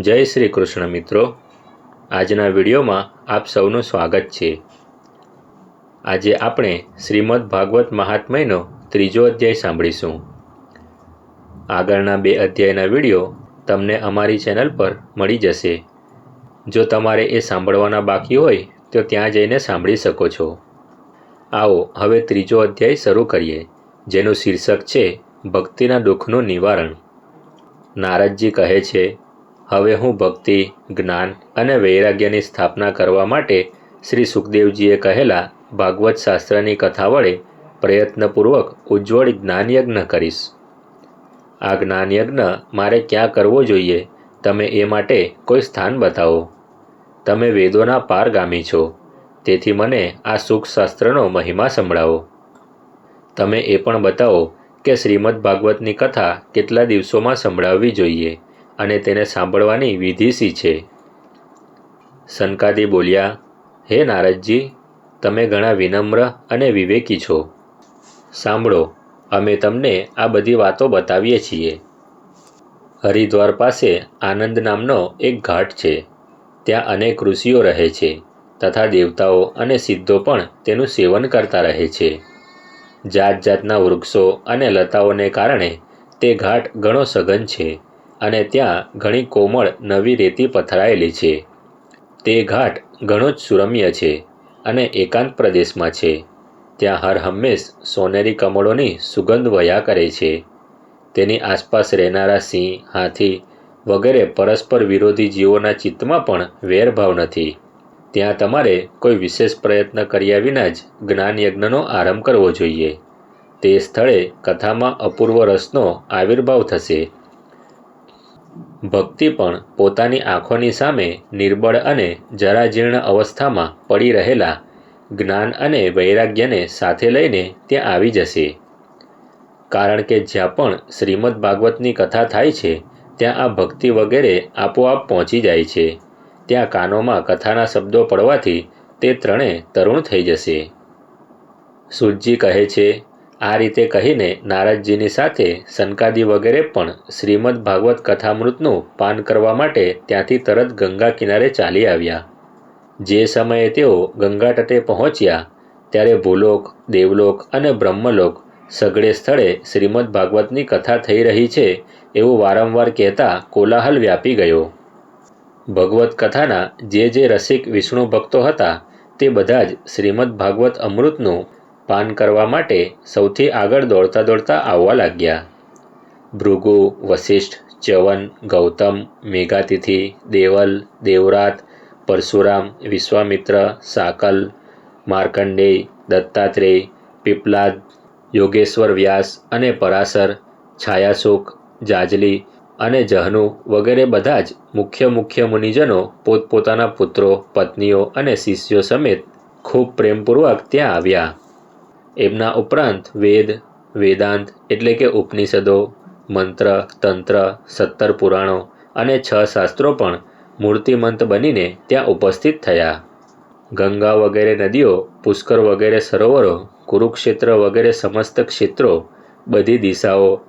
જય શ્રી કૃષ્ણ મિત્રો. આજના વિડીયોમાં આપ સૌનું સ્વાગત છે. આજે આપણે શ્રીમદ ભાગવત મહાત્મયનો ત્રીજો અધ્યાય સાંભળીશું. આગળના બે અધ્યાયના વીડિયો તમને અમારી ચેનલ પર મળી જશે. જો તમારે એ સાંભળવાના બાકી હોય, તો ત્યાં જઈને સાંભળી શકો છો. આવો, હવે ત્રીજો અધ્યાય શરૂ કરીએ, જેનું શીર્ષક છે, ભક્તિના દુઃખનું નિવારણ. નારદજી કહે છે હવે હું ભક્તિ, જ્ઞાન અને વૈરાગ્યની સ્થાપના કરવા માટે શ્રી સુખદેવજીએ કહેલા ભાગવત શાસ્ત્રની કથા વડે પ્રયત્નપૂર્વક ઉજ્જવળ જ્ઞાનયજ્ઞ કરીશ. આ જ્ઞાનયજ્ઞ મારે ક્યાં કરવો જોઈએ? તમે એ માટે કોઈ સ્થાન બતાવો. તમે વેદોના પારગામી છો. તેથી મને આ સુખશાસ્ત્રનો મહિમા સંભળાવો. તમે એ પણ બતાવો કે શ્રીમદ ભાગવતની કથા કેટલા દિવસોમાં સંભળાવવી જોઈએ? અને તેને સાંભળવાની વિધિસી છે? સનકાદી બોલ્યા, હે નારદજી, તમે ઘણા વિનમ્ર અને વિવેકી છો. સાંભળો, અમે તમને આ બધી વાતો બતાવીએ છીએ. હરિદ્વાર પાસે આનંદ નામનો એક ઘાટ છે. ત્યાં અનેક ઋષિઓ રહે છે, તથા દેવતાઓ અને સિદ્ધો પણ તેનું સેવન કરતા રહે છે. જાત જાતના વૃક્ષો અને લતાઓને કારણે તે ઘાટ ઘણો સઘન છે. અને ત્યાં ઘણી કોમળ નવી રેતી પથરાયેલી છે. તે ઘાટ ઘણો જ સુરમ્ય છે અને એકાંત પ્રદેશમાં છે. ત્યાં હર હંમેશ સોનેરી કમળોની સુગંધ વયા કરે છે. તેની આસપાસ રહેનારા સિંહ, હાથી વગેરે પરસ્પર વિરોધી જીવોના ચિત્તમાં પણ વેરભાવ નથી. ત્યાં તમારે કોઈ વિશેષ પ્રયત્ન કર્યા વિના જ જ્ઞાનયજ્ઞનો આરંભ કરવો જોઈએ. તે સ્થળે કથામાં અપૂર્વ રસનો આવિર્ભાવ થશે. ભક્તિ પણ પોતાની આંખોની સામે નિર્બળ અને જરાજીર્ણ અવસ્થામાં પડી રહેલા જ્ઞાન અને વૈરાગ્યને સાથે લઈને ત્યાં આવી જશે. કારણ કે જ્યાં પણ શ્રીમદ ભાગવતની કથા થાય છે, ત્યાં આ ભક્તિ વગેરે આપોઆપ પહોંચી જાય છે. ત્યાં કાનોમાં કથાના શબ્દો પડવાથી તે ત્રણે તરુણ થઈ જશે. સુજી કહે છે આ રીતે કહીને નારદજીની સાથે સનકાદી વગેરે પણ શ્રીમદ ભાગવત કથામૃતનું પાન કરવા માટે ત્યાંથી તરત ગંગા કિનારે ચાલી આવ્યા. જે સમયે તેઓ ગંગા તટે પહોંચ્યા, ત્યારે ભૂલોક, દેવલોક અને બ્રહ્મલોક સઘળે સ્થળે શ્રીમદ ભાગવતની કથા થઈ રહી છે એવું વારંવાર કહેતા કોલાહલ વ્યાપી ગયો. ભગવત કથાના જે જે રસિક વિષ્ણુ ભક્તો હતા, તે બધા જ શ્રીમદ ભાગવત અમૃતનું પાન કરવા માટે સૌથી આગળ દોડતા દોડતા આવવા લાગ્યા. ભૃગુ વશિષ્ઠ ચ્યવન, ગૌતમ, મેઘાતિથિ, દેવલ, દેવરાત, પરશુરામ, વિશ્વામિત્ર, સાકલ, માર્કંડેય, દત્તાત્રેય, પીપલાદ, યોગેશ્વર વ્યાસ અને પરાશર, છાયાસુખ, જાજલી અને જહનુ વગેરે બધા જ મુખ્ય મુખ્ય મુનિજનો પોતપોતાના પુત્રો, પત્નીઓ અને શિષ્યો સમેત ખૂબ પ્રેમપૂર્વક ત્યાં આવ્યા. એમના ઉપરાંત વેદ, વેદાંત એટલે કે ઉપનિષદો, મંત્ર, તંત્ર, સત્તર પુરાણો અને છ શાસ્ત્રો પણ મૂર્તિમંત બનીને ત્યાં ઉપસ્થિત થયા. ગંગા વગેરે નદીઓ, પુષ્કર વગેરે સરોવરો, કુરુક્ષેત્ર વગેરે સમસ્ત ક્ષેત્રો, બધી દિશાઓ,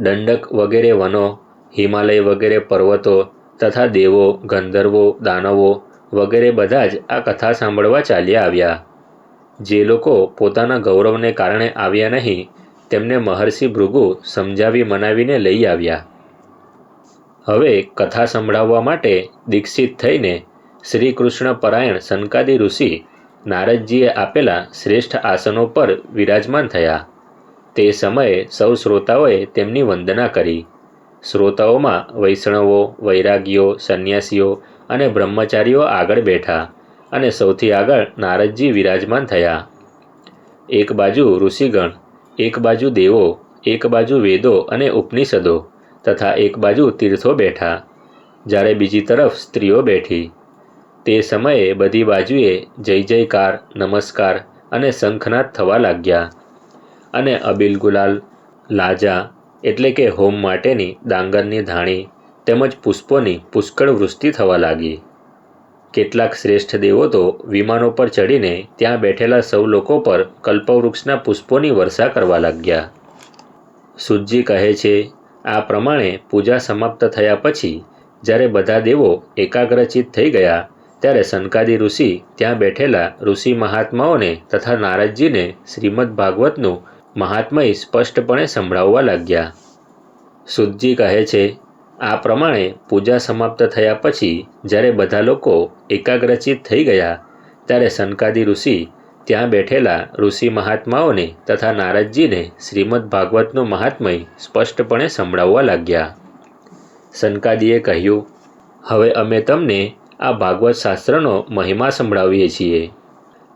દંડક વગેરે વનો, હિમાલય વગેરે પર્વતો તથા દેવો, ગંધર્વો, દાનવો વગેરે બધા જ આ કથા સાંભળવા ચાલ્યા આવ્યા. જે લોકો પોતાના ગૌરવને કારણે આવ્યા નહીં, તેમને મહર્ષિ ભૃગુ સમજાવી મનાવીને લઈ આવ્યા. હવે કથા સંભળાવવા માટે દીક્ષિત થઈને શ્રી કૃષ્ણ પરાયણ સનકાદી ઋષિ નારદજીએ આપેલા શ્રેષ્ઠ આસનો પર વિરાજમાન થયા. તે સમયે સૌ શ્રોતાઓએ તેમની વંદના કરી. શ્રોતાઓમાં વૈષ્ણવો, વૈરાગીઓ, સંન્યાસીઓ અને બ્રહ્મચારીઓ આગળ બેઠા. અને સૌથી આગળ નારદજી વિરાજમાન થયા. એક બાજુ ઋષિગણ, એક બાજુ દેવો, એક બાજુ વેદો અને ઉપનિષદો તથા એક બાજુ તીર્થો બેઠા, જ્યારે બીજી તરફ સ્ત્રીઓ બેઠી. તે સમયે બધી બાજુએ જય જયકાર, નમસ્કાર અને શંખનાદ થવા લાગ્યા અને અબિલ ગુલાલ લાજા એટલે કે હોમ માટેની ડાંગરની ધાણી તેમજ પુષ્પોની પુષ્કળ વૃષ્ટિ થવા લાગી. કેટલાક શ્રેષ્ઠ દેવો તો વિમાનો પર ચડીને ત્યાં બેઠેલા સૌ લોકો પર કલ્પવૃક્ષના પુષ્પોની વર્ષા કરવા લાગ્યા. સુજી કહે છે, આ પ્રમાણે પૂજા સમાપ્ત થયા પછી જ્યારે બધા દેવો એકાગ્રચિત થઈ ગયા, ત્યારે સનકાદી ઋષિ ત્યાં બેઠેલા ઋષિ મહાત્માઓને તથા નારદજીને શ્રીમદ ભાગવતનું મહાત્મય સ્પષ્ટપણે સંભળાવવા લાગ્યા. સુદજી કહે છે આ પ્રમાણે પૂજા સમાપ્ત થયા પછી જ્યારે બધા લોકો એકાગ્રચિત થઈ ગયા, ત્યારે સનકાદી ઋષિ ત્યાં બેઠેલા ઋષિ મહાત્માઓને તથા નારદજીને શ્રીમદ ભાગવતનું મહાત્મય સ્પષ્ટપણે સંભળાવવા લાગ્યા. સનકાદીએ કહ્યું, હવે અમે તમને આ ભાગવત શાસ્ત્રનો મહિમા સંભળાવીએ છીએ.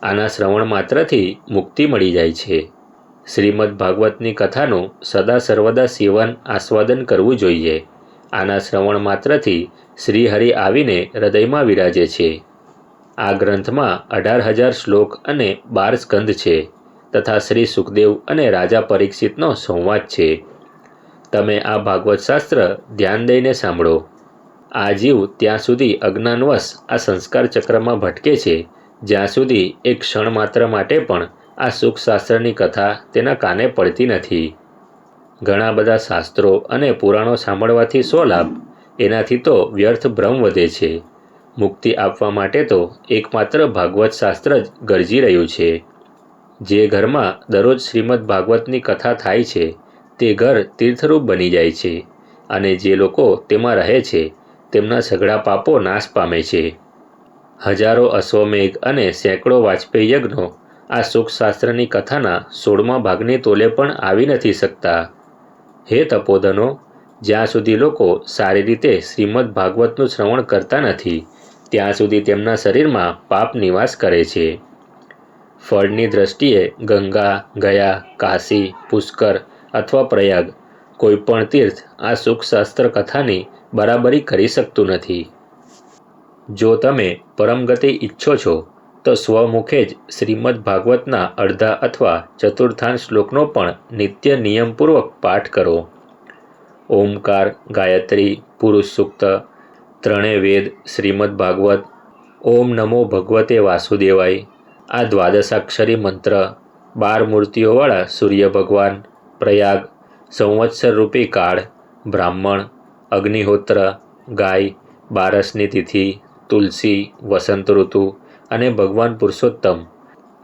આના શ્રવણ માત્રથી મુક્તિ મળી જાય છે. શ્રીમદ ભાગવતની કથાનું સદા સર્વદા સેવન આસ્વાદન કરવું જોઈએ. આના શ્રવણ માત્રથી શ્રીહરિ આવીને હૃદયમાં વિરાજે છે. આ ગ્રંથમાં અઢાર હજાર શ્લોક અને બાર સ્કંદ છે તથા શ્રી સુખદેવ અને રાજા પરીક્ષિતનો સંવાદ છે. તમે આ ભાગવત શાસ્ત્ર ધ્યાન દઈને સાંભળો. આ જીવ ત્યાં સુધી અજ્ઞાનવશ આ સંસ્કાર ચક્રમાં ભટકે છે, જ્યાં સુધી એક ક્ષણ માત્ર માટે પણ આ સુખશાસ્ત્રની કથા તેના કાને પડતી નથી. ઘણા બધા શાસ્ત્રો અને પુરાણો સાંભળવાથી શો લાભ. એનાથી તો વ્યર્થ ભ્રમ વધે છે. મુક્તિ આપવા માટે તો એકમાત્ર ભાગવત શાસ્ત્ર જ ગરજી રહ્યું છે. જે ઘરમાં દરરોજ શ્રીમદ ભાગવતની કથા થાય છે, તે ઘર તીર્થરૂપ બની જાય છે અને જે લોકો તેમાં રહે છે, તેમના સઘળા પાપો નાશ પામે છે. હજારો અશ્વમેઘ અને સેંકડો વાજપેયી યજ્ઞો આ સુખશાસ્ત્રની કથાના સોળમા ભાગની તોલે પણ આવી નથી શકતા. હે તપોધનો, જ્યાં સુધી લોકો સારી રીતે શ્રીમદ ભાગવતનું શ્રવણ કરતા નથી, ત્યાં સુધી તેમના શરીરમાં પાપ નિવાસ કરે છે. ફળની દ્રષ્ટિએ ગંગા, ગયા, કાશી, પુષ્કર અથવા પ્રયાગ, કોઈપણ તીર્થ આ સુખશાસ્ત્ર કથાની બરાબરી કરી શકતું નથી. જો તમે પરમગતિ ઈચ્છો છો તો સ્વમુખે જ શ્રીમદ ભાગવતના અડધા અથવા ચતુર્થાંશ શ્લોકનો પણ નિત્ય નિયમપૂર્વક પાઠ કરો. ઓમકાર, ગાયત્રી, પુરુષ સૂક્ત, ત્રણેય વેદ, શ્રીમદ ભાગવત, ઓમ નમો ભગવતે વાસુદેવાય, આ દ્વાદશાક્ષરી મંત્ર, બાર મૂર્તિઓવાળા સૂર્ય ભગવાન, પ્રયાગ, સંવત્સર રૂપી કાળ, બ્રાહ્મણ, અગ્નિહોત્ર, ગાય, બારસની તિથિ, તુલસી, વસંત ઋતુ અને ભગવાન પુરુષોત્તમ.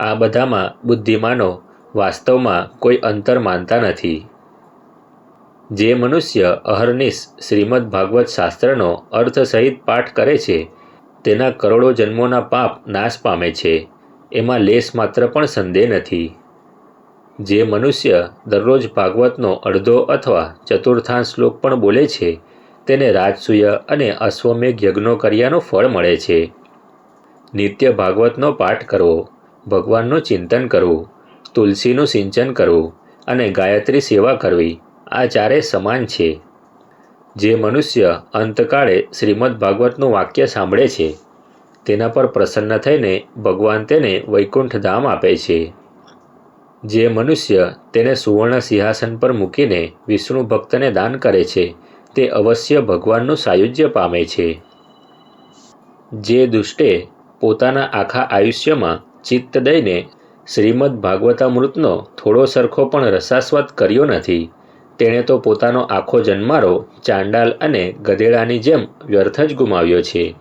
આ બધામાં બુદ્ધિમાનો વાસ્તવમાં કોઈ અંતર માનતા નથી. જે મનુષ્ય અહર્નિશ શ્રીમદ ભાગવત શાસ્ત્રનો અર્થ સહિત પાઠ કરે છે, તેના કરોડો જન્મોના પાપ નાશ પામે છે. એમાં લેશ માત્ર પણ સંદેહ નથી. જે મનુષ્ય દરરોજ ભાગવતનો અડધો અથવા ચતુર્થાંશ શ્લોક પણ બોલે છે, તેને રાજસૂય અને અશ્વમેઘ યજ્ઞો કર્યાનું ફળ મળે છે. નિત્ય ભાગવતનો પાઠ કરવો, ભગવાનનું ચિંતન કરવું, તુલસીનું સિંચન કરવું અને ગાયત્રી સેવા કરવી, આ ચારે સમાન છે. જે મનુષ્ય અંતકાળે શ્રીમદ ભાગવતનું વાક્ય સાંભળે છે, તેના પર પ્રસન્ન થઈને ભગવાન તેને વૈકુંઠ ધામ આપે છે. જે મનુષ્ય તેને સુવર્ણ સિંહાસન પર મૂકીને વિષ્ણુ ભક્તને દાન કરે છે, તે અવશ્ય ભગવાનનું સાયુજ્ય પામે છે. જે દુષ્ટે પોતાના આખા આયુષ્યમાં ચિત્ત દઈને શ્રીમદ ભાગવતામૃતનો થોડો સરખો પણ રસાસ્વાદ કર્યો નથી. તેણે તો પોતાનો આખો જન્મારો ચાંડાલ અને ગધેડાની જેમ વ્યર્થ જ ગુમાવ્યો છે.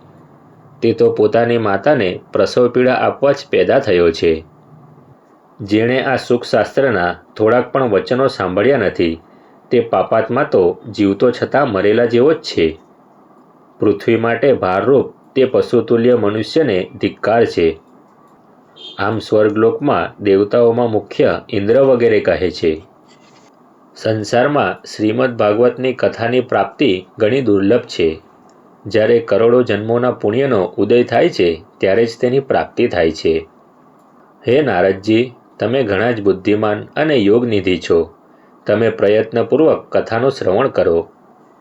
તે તો પોતાની માતાને પ્રસવ પીડા આપવા જ પેદા થયો છે. જેણે આ સુખશાસ્ત્રના થોડાક પણ વચનો સાંભળ્યા નથી, તે પાપાત્મા તો જીવતો છતાં મરેલા જેવો જ છે. પૃથ્વી માટે ભારરૂપ તે પશુતુલ્ય મનુષ્યને ધિક્કાર છે. આમ સ્વર્ગલોકમાં દેવતાઓમાં મુખ્ય ઇન્દ્ર વગેરે કહે છે. સંસારમાં શ્રીમદ ભાગવતની કથાની પ્રાપ્તિ ઘણી દુર્લભ છે. જ્યારે કરોડો જન્મોના પુણ્યનો ઉદય થાય છે, ત્યારે જ તેની પ્રાપ્તિ થાય છે. હે નારદજી, તમે ઘણા જ બુદ્ધિમાન અને યોગનિધિ છો. તમે પ્રયત્નપૂર્વક કથાનું શ્રવણ કરો.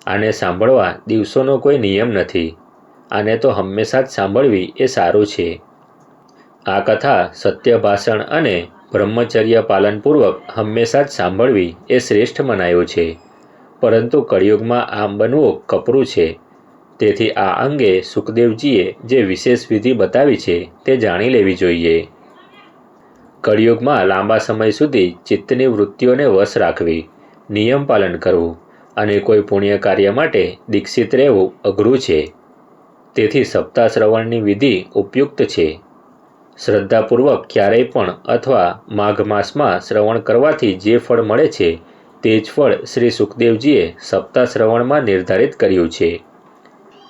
આને સાંભળવા દિવસોનો કોઈ નિયમ નથી. આને તો હંમેશા જ સાંભળવી એ સારું છે. આ કથા સત્ય ભાષણ અને બ્રહ્મચર્ય પાલનપૂર્વક હંમેશા જ સાંભળવી એ શ્રેષ્ઠ મનાયું છે. પરંતુ કળિયુગમાં આમ બનવું કપરું છે. તેથી આ અંગે સુખદેવજીએ જે વિશેષ વિધિ બતાવી છે તે જાણી લેવી જોઈએ. કળિયુગમાં લાંબા સમય સુધી ચિત્તની વૃત્તિઓને વશ રાખવી, નિયમ પાલન કરવું અને કોઈ પુણ્ય કાર્ય માટે દીક્ષિત રહેવું અઘરું છે. તેથી સપ્તાહ શ્રવણની વિધિ ઉપયુક્ત છે. શ્રદ્ધાપૂર્વક ક્યારેય પણ અથવા માઘ માસમાં શ્રવણ કરવાથી જે ફળ મળે છે, તે જ ફળ શ્રી સુખદેવજીએ સપ્તાહ શ્રવણમાં નિર્ધારિત કર્યું છે.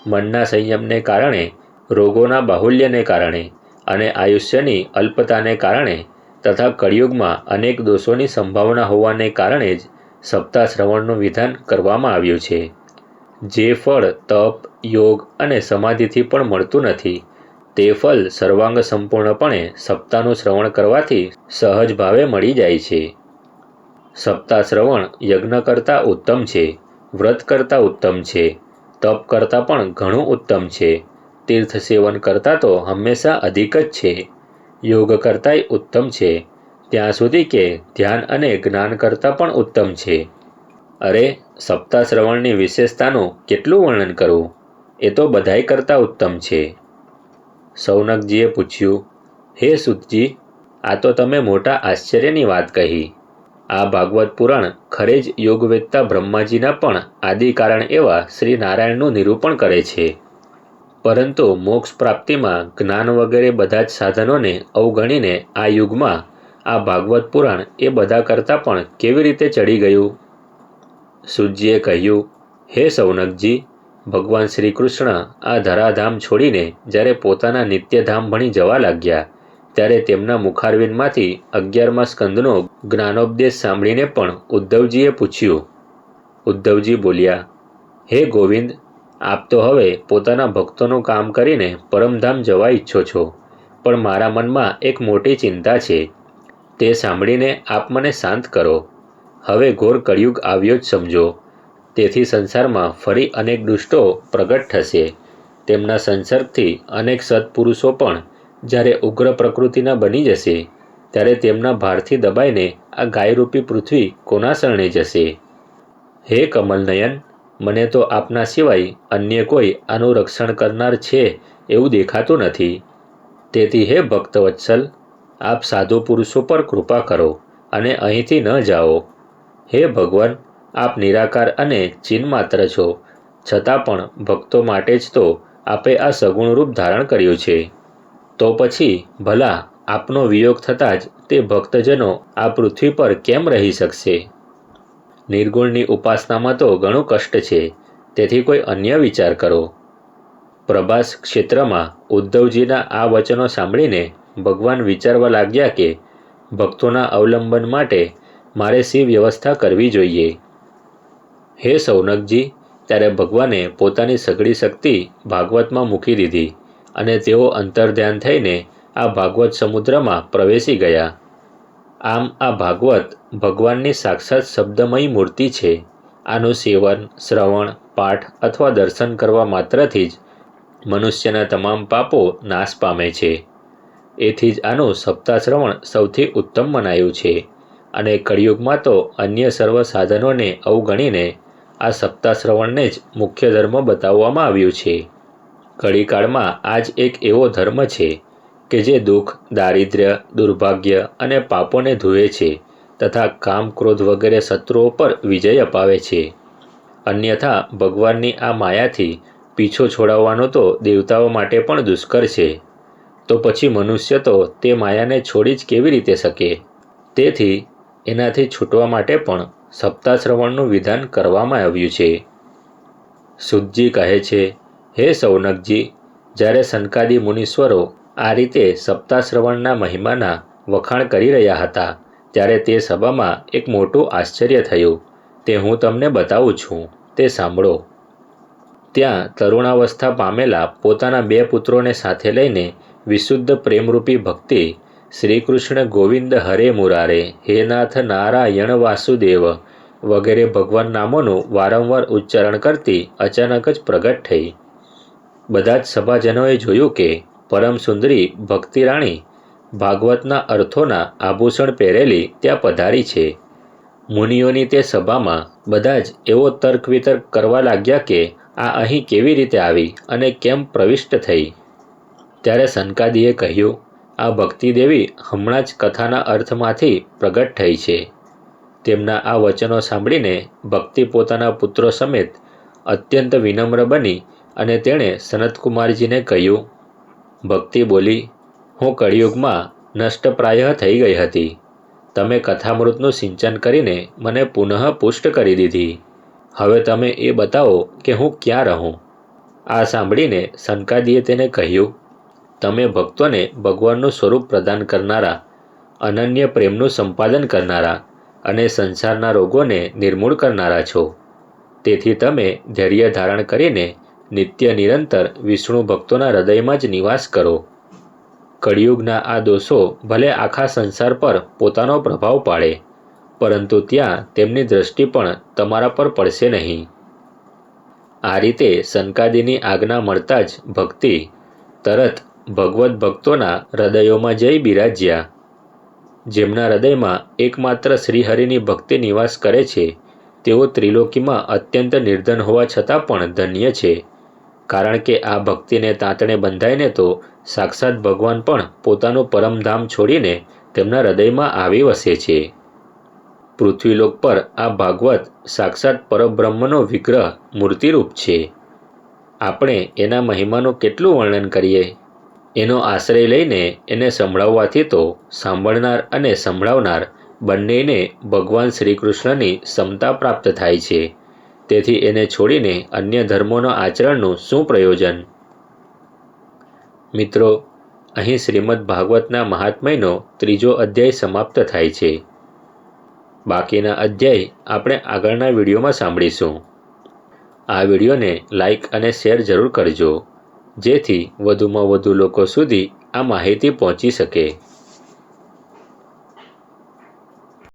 મનના સંયમને કારણે, રોગોના બાહુલ્યને કારણે અને આયુષ્યની અલ્પતાને કારણે તથા કળિયુગમાં અનેક દોષોની સંભાવના હોવાને કારણે જ સપ્તાહ શ્રવણનું વિધાન કરવામાં આવ્યું છે. જે ફળ, તપ, યોગ અને સમાધિથી પણ મળતું નથી. તે ફળ સર્વાંગ સંપૂર્ણપણે સપ્તાહનું શ્રવણ કરવાથી સહજ ભાવે મળી જાય છે. સપ્તાહ શ્રવણ યજ્ઞ કરતાં ઉત્તમ છે, વ્રત કરતાં ઉત્તમ છે, તપ કરતાં પણ ઘણું ઉત્તમ છે. તીર્થ સેવન કરતાં તો હંમેશા અધિક જ છે. યોગ કરતાંય ઉત્તમ છે. ત્યાં સુધી કે ધ્યાન અને જ્ઞાન કરતાં પણ ઉત્તમ છે. અરે સપ્તાહ શ્રવણની વિશેષતાનું કેટલું વર્ણન કરવું એ તો બધાય કરતાં ઉત્તમ છે. સૌનકજીએ પૂછ્યું, હે સુતજી, આ તો તમે મોટા આશ્ચર્યની વાત કહી. આ ભાગવત પુરાણ ખરે જ યોગવેદતા બ્રહ્માજીના પણ આદિ કારણ એવા શ્રી નારાયણનું નિરૂપણ કરે છે. પરંતુ મોક્ષ પ્રાપ્તિમાં જ્ઞાન વગેરે બધા જ સાધનોને અવગણીને આ યુગમાં આ ભાગવત પુરાણ એ બધા કરતાં પણ કેવી રીતે ચડી ગયું? સુજીએ કહ્યું, હે સૌનકજી, ભગવાન શ્રી કૃષ્ણ આ ધરાધામ છોડીને જ્યારે પોતાના નિત્યધામ ભણી જવા લાગ્યા, ત્યારે તેમના મુખારવિંદમાંથી અગિયારમા સ્કંદનો જ્ઞાનોપદેશ સાંભળીને પણ ઉદ્ધવજીએ પૂછ્યું. ઉદ્ધવજી બોલ્યા, હે ગોવિંદ, આપ તો હવે પોતાના ભક્તોનું કામ કરીને પરમધામ જવા ઈચ્છો છો, પણ મારા મનમાં એક મોટી ચિંતા છે. તે સાંભળીને આપ મને શાંત કરો. હવે ઘોર કળિયુગ આવ્યો જ સમજો. તેથી સંસારમાં ફરી અનેક દુષ્ટો પ્રગટ થશે. તેમના સંસર્ગથી અનેક સત્પુરુષો પણ જ્યારે ઉગ્ર પ્રકૃતિના બની જશે, ત્યારે તેમના ભારથી દબાઈને આ ગાયરૂપી પૃથ્વી કોના શરણે જશે. હે કમલનયન, મને તો આપના સિવાય અન્ય કોઈ આનું રક્ષણ કરનાર છે એવું દેખાતું નથી. તેથી હે ભક્તવત્સલ, આપ સાધુ પુરુષો પર કૃપા કરો અને અહીંથી ન જાઓ. હે ભગવાન, આપ નિરાકાર અને ચિન્માત્ર છો. છતાં પણ ભક્તો માટે જ તો આપે આ સગુણ રૂપ ધારણ કર્યું છે. તો પછી, ભલા, આપનો વિયોગ થતાં જ તે ભક્તજનો આ પૃથ્વી પર કેમ રહી શકશે? નિર્ગુણની ઉપાસનામાં તો ઘણું કષ્ટ છે. તેથી કોઈ અન્ય વિચાર કરો. પ્રભાસ ક્ષેત્રમાં ઉદ્ધવજીના આ વચનો સાંભળીને ભગવાન વિચારવા લાગ્યા કે ભક્તોના અવલંબન માટે મારે શી વ્યવસ્થા કરવી જોઈએ. હે સૌનકજી, ત્યારે ભગવાને પોતાની સઘળી શક્તિ ભાગવતમાં મૂકી દીધી અને તેઓ અંતર્ધ્યાન થઈને આ ભાગવત સમુદ્રમાં પ્રવેશી ગયા. આમ આ ભાગવત ભગવાનની સાક્ષાત શબ્દમયી મૂર્તિ છે. આનું સેવન, શ્રવણ, પાઠ અથવા દર્શન કરવા માત્રથી જ મનુષ્યના તમામ પાપો નાશ પામે છે. એથી જ આનું સપ્તાહ શ્રવણ સૌથી ઉત્તમ મનાયું છે. અને કળિયુગમાં તો અન્ય સર્વ સાધનોને અવગણીને આ સપ્તાશ્રવણને જ મુખ્ય ધર્મ બતાવવામાં આવ્યું છે. કળીકાળમાં આ જ એક એવો ધર્મ છે કે જે દુઃખ, દારિદ્ર્ય, દુર્ભાગ્ય અને પાપોને ધુએ છે તથા કામ ક્રોધ વગેરે શત્રુઓ પર વિજય અપાવે છે. અન્યથા ભગવાનની આ માયાથી પીછો છોડાવવાનો તો દેવતાઓ માટે પણ દુષ્કર છે. તો પછી મનુષ્ય તો તે માયાને છોડી જ કેવી રીતે શકે? તેથી એનાથી છૂટવા માટે પણ સપ્તાશ્રવણનું વિધાન કરવામાં આવ્યું છે. સુદજી કહે છે, હે સૌનકજી, જ્યારે સનકાદી મુનીશ્વરો આ રીતે સપ્તાશ્રવણના મહિમાના વખાણ કરી રહ્યા હતા, ત્યારે તે સભામાં એક મોટું આશ્ચર્ય થયું. તે હું તમને બતાવું છું, તે સાંભળો. ત્યાં તરુણાવસ્થા પામેલા પોતાના બે પુત્રોને સાથે લઈને વિશુદ્ધ પ્રેમરૂપી ભક્તિ શ્રી કૃષ્ણ ગોવિંદ હરે મુરારે, હે નાથ નારાયણ વાસુદેવ, વગેરે ભગવાન નામોનું વારંવાર ઉચ્ચારણ કરતી અચાનક જ પ્રગટ થઈ. બધા જ સભાજનોએ જોયું કે પરમ સુંદરી ભક્તિરાણી ભાગવતના અર્થોના આભૂષણ પહેરેલી ત્યાં પધારી છે. મુનિઓની તે સભામાં બધા જ એવો તર્ક વિતર્ક કરવા લાગ્યા કે આ અહીં કેવી રીતે આવી અને કેમ પ્રવિષ્ટ થઈ? ત્યારે સનકાદીએ કહ્યું આ ભક્તિદેવી હમણાં જ કથાના અર્થમાંથી પ્રગટ થઈ છે. તેમના આ વચનો સાંભળીને ભક્તિ પોતાના પુત્રો સમેત અત્યંત વિનમ્ર બની અને તેણે સનતકુમારજીને કહ્યું, ભક્તિ બોલી, હું કળિયુગમાં નષ્ટપ્રાય થઈ ગઈ હતી. તમે કથામૃતનું સિંચન કરીને મને પુનઃ પુષ્ટ કરી દીધી. હવે તમે એ બતાવો કે હું ક્યાં રહું. આ સાંભળીને સનકાદીએ તેને કહ્યું તમે ભક્તોને ભગવાનનું સ્વરૂપ પ્રદાન કરનારા, અનન્ય પ્રેમનું સંપાદન કરનારા અને સંસારના રોગોને નિર્મૂળ કરનારા છો. તેથી તમે ધૈર્ય ધારણ કરીને નિત્ય નિરંતર વિષ્ણુ ભક્તોના હૃદયમાં જ નિવાસ કરો. કળિયુગના આ દોષો ભલે આખા સંસાર પર પોતાનો પ્રભાવ પાડે, પરંતુ ત્યાં તેમની દ્રષ્ટિ પણ તમારા પર પડશે નહીં. આ રીતે સંકાદીની આજ્ઞા મળતા જ ભક્તિ, તરત ભગવત ભક્તોના હૃદયોમાં જઈ બિરાજ્યા. જેમના હૃદયમાં એકમાત્ર શ્રીહરિની ભક્તિ નિવાસ કરે છે, તેઓ ત્રિલોકીમાં અત્યંત નિર્ધન હોવા છતાં પણ ધન્ય છે. કારણ કે આ ભક્તિને તાંતણે બંધાઈને તો સાક્ષાત ભગવાન પણ પોતાનું પરમધામ છોડીને તેમના હૃદયમાં આવી વસે છે. પૃથ્વીલોક પર આ ભાગવત સાક્ષાત પરબ્રહ્મનો વિગ્રહ મૂર્તિરૂપ છે. આપણે એના મહિમાનું કેટલું વર્ણન કરીએ? એનો આશ્રય લઈને એને સંભળાવવાથી તો સાંભળનાર અને સંભળાવનાર બંનેને ભગવાન શ્રી કૃષ્ણની ક્ષમતા પ્રાપ્ત થાય છે. તેથી એને છોડીને અન્ય ધર્મોના આચરણનું શું પ્રયોજન? મિત્રો, અહીં શ્રીમદ ભાગવતના મહાત્મયનો ત્રીજો અધ્યાય સમાપ્ત થાય છે. બાકીના અધ્યાય આપણે આગળના વિડીયોમાં સાંભળીશું. આ વિડીયોને લાઈક અને શેર જરૂર કરજો. જેથી વધુમાં વધુ લોકો સુધી આ માહિતી પહોંચી શકે.